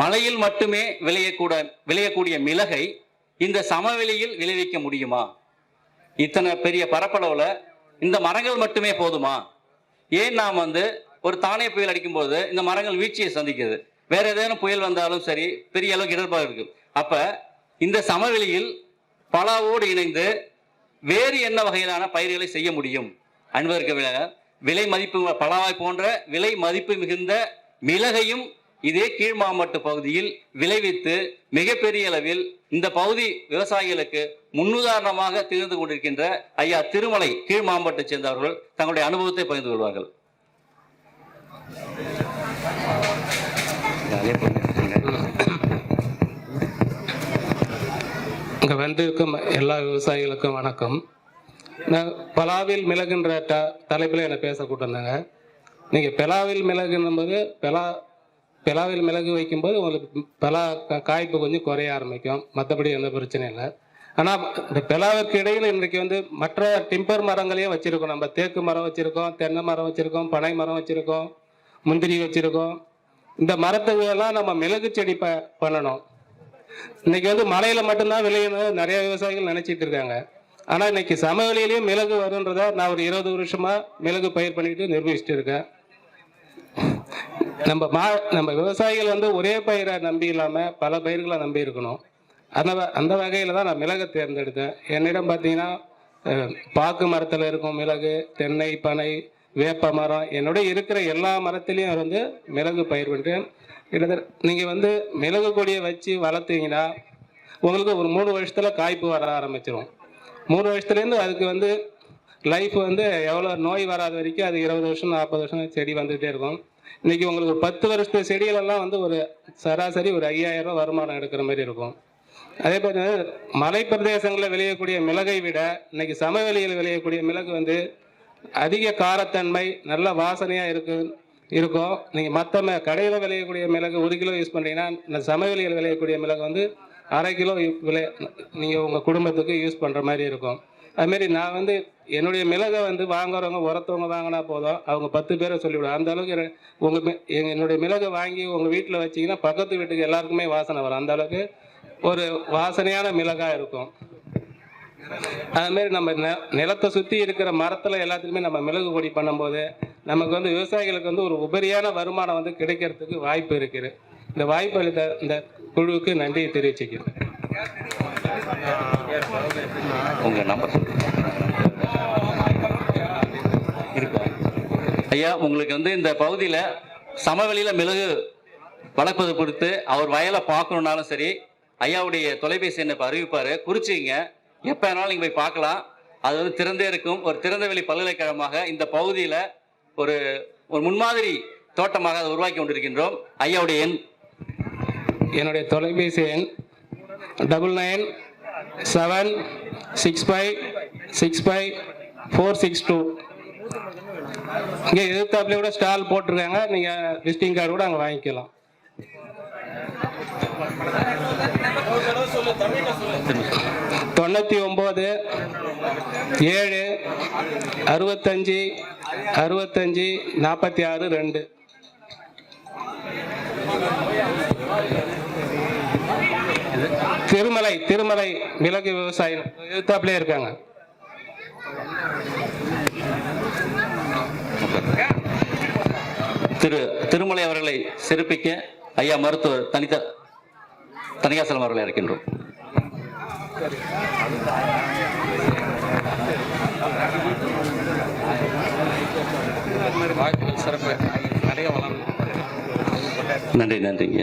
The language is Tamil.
மலையில் மட்டுமே விளையக்கூட விளையக்கூடிய மிளகை இந்த சமவெளியில் விளைவிக்க முடியுமா? இத்தனை பெரிய பரப்பளவில் இந்த மரங்கள் மட்டுமே போதுமா? ஏன் நாம் வந்து ஒரு தானே புயல் அடிக்கும்போது இந்த மரங்கள் வீழ்ச்சியை சந்திக்குது? வேற ஏதேனும் புயல் வந்தாலும் சரி பெரிய அளவுக்கு இடர்பாடு இருக்கு. அப்ப இந்த சமவெளியில் பலாவோடு இணைந்து வேறு என்ன வகையிலான பயிர்களை செய்ய முடியும்? அன்பதற்கு விலை மதிப்பு பலாவாய் போன்ற விலை மதிப்பு மிகுந்த மிளகையும் இதே கீழ் மாவட்ட பகுதியில் விளைவித்து மிகப்பெரிய அளவில் இந்த பகுதி விவசாயிகளுக்கு முன்னுதாரணமாக திகழ்ந்து கொண்டிருக்கின்ற ஐயா திருமலை கீழ் மாவட்டத்தைச் சேர்ந்தவர்கள் தங்களுடைய அனுபவத்தை பகிர்ந்து கொள்வார்கள். இங்கே வந்திருக்கும் எல்லா விவசாயிகளுக்கும் வணக்கம். நான் பலாவில் மிளகுன்ற ட தலைப்பில் என்னை பேச கூட்டிருந்தாங்க. நீங்கள் பெலாவில் மிளகு என்பது பெலா பெலாவில் மிளகு வைக்கும்போது உங்களுக்கு பெலா கா- காய்ப்பு கொஞ்சம் குறைய ஆரம்பிக்கும். மற்றபடி எந்த பிரச்சனையும் இல்லை. ஆனால் இந்த பெலாவிற்கு இடையில் இன்றைக்கு வந்து மற்ற டிம்பர் மரங்களையும் வச்சுருக்கோம். நம்ம தேக்கு மரம் வச்சுருக்கோம் தென்னை மரம் வச்சுருக்கோம் பனை மரம் வச்சுருக்கோம் முந்திரி வச்சுருக்கோம். இந்த மரத்துக்கெல்லாம் நம்ம மிளகு செடி ப பண்ணணும். இன்னைக்கு வந்து மலையில் மட்டும்தான் விளையணும் நிறைய விவசாயிகள் நினச்சிட்டு இருக்காங்க. ஆனால் இன்னைக்கு சமவெளியிலையும் மிளகு வருன்றதை நான் ஒரு இருபது வருஷமாக மிளகு பயிர் பண்ணிட்டு நிரூபிச்சுட்டு இருக்கேன். நம்ம மா நம்ம விவசாயிகள் வந்து ஒரே பயிரை நம்பி இல்லாமல் பல பயிர்களை நம்பி இருக்கணும். அந்த வ- அந்த வகையில் தான் நான் மிளகை தேர்ந்தெடுத்தேன். என்னிடம் பார்த்தீங்கன்னா பாக்கு மரத்தில் இருக்கும் மிளகு தென்னை பனை வேப்ப மரம் என்னோட இருக்கிற எல்லா மரத்துலேயும் வந்து மிளகு பயிர் பண்ணுறேன் கிட்டத்தட்ட நீங்கள் வந்து மிளகு கொடியை வச்சு வளர்த்தீங்கன்னா உங்களுக்கு ஒரு மூணு வருஷத்தில் காய்ப்பு வர ஆரம்பிச்சிடும் மூணு வருஷத்துலேருந்து அதுக்கு வந்து லைஃப் வந்து எவ்வளோ நோய் வராத வரைக்கும் அது இருபது வருஷம் நாற்பது வருஷம் செடி வந்துகிட்டே இருக்கும். இன்னைக்கு உங்களுக்கு ஒரு பத்து வருஷத்து செடிகளெல்லாம் வந்து ஒரு சராசரி ஒரு ஐயாயிரம் ரூபாய் வருமானம் எடுக்கிற மாதிரி இருக்கும். அதே போல் மலை பிரதேசங்களில் விளையக்கூடிய மிளகை விட இன்னைக்கு சமவெளியில் விளையக்கூடிய மிளகு வந்து அதிக காரத்தன்மை நல்ல வாசனையாக இருக்கு இருக்கும். நீங்கள் மற்ற கடையில் விளையக்கூடிய மிளகு ஒரு கிலோ யூஸ் பண்ணுறீங்கன்னா இந்த சமவெளியில் விளையக்கூடிய மிளகு வந்து அரை கிலோ விளை நீங்கள் உங்கள் குடும்பத்துக்கு யூஸ் பண்ணுற மாதிரி இருக்கும். அதுமாரி நான் வந்து என்னுடைய மிளகை வந்து வாங்குறவங்க உரத்தவங்க வாங்கினா போதும். அவங்க பத்து பேரை சொல்லிவிடும் அந்த அளவுக்கு என- உங்க என்னுடைய மிளகை வாங்கி உங்கள் வீட்டில் வச்சிங்கன்னா பக்கத்து வீட்டுக்கு எல்லாருக்குமே வாசனை வரும். அந்த அளவுக்கு ஒரு வாசனையான மிளகாய் இருக்கும். அதுமாரி நம்ம நெ- நிலத்தை சுற்றி இருக்கிற மரத்தில் எல்லாத்துலேயுமே நம்ம மிளகு கொடி பண்ணும்போது நமக்கு வந்து விவசாயிகளுக்கு வந்து ஒரு உபரியான வருமானம் வந்து கிடைக்கிறதுக்கு வாய்ப்பு இருக்குது. இந்த வாய்ப்பு அளித்த இந்த குழுவுக்கு நன்றியை தெரிவிச்சுக்கிறேன். உங்க நம்பர் இருக்கா. ஐயா உங்களுக்கு வந்து இந்த பகுதியில் சமவெளியில் மிளகு வளர்ப்பது குறித்து அவர் வயலை பார்க்கணுன்னாலும் சரி ஐயாவுடைய தொலைபேசி எண்ணை அறிவிப்பார். குறிச்சிங்க. எப்போ வேணாலும் நீங்கள் போய் பார்க்கலாம். அது வந்து திறந்தே இருக்கும். ஒரு திறந்தவெளி பல்கலைக்கழகமாக இந்த பகுதியில் ஒரு ஒரு முன்மாதிரி தோட்டமாக அதை உருவாக்கி கொண்டிருக்கின்றோம். ஐயாவுடைய எண். என்னுடைய தொலைபேசி எண் double nine seven six five six five four six two இங்கே எதிர்த்தாப்புல கூட ஸ்டால் போட்டிருக்காங்க. நீங்கள் விசிட்டிங் கார்டு கூட அங்கே வாங்கிக்கலாம். தொண்ணூற்றி ஒம்பது ஏழு அறுபத்தஞ்சி அறுபத்தஞ்சி நாற்பத்தி ஆறு ரெண்டு. திருமலை திருமலை மிளகு விவசாயி எதிர்த்தாப்புலே இருக்காங்க. திரு திருமலை அவர்களை சிறப்பிக்க ஐயா மருத்துவர் தனித்த தனிகாசலம் அவர்களை அழைக்கின்றோம். சிறப்பு. நிறைய நன்றி நன்றிங்க.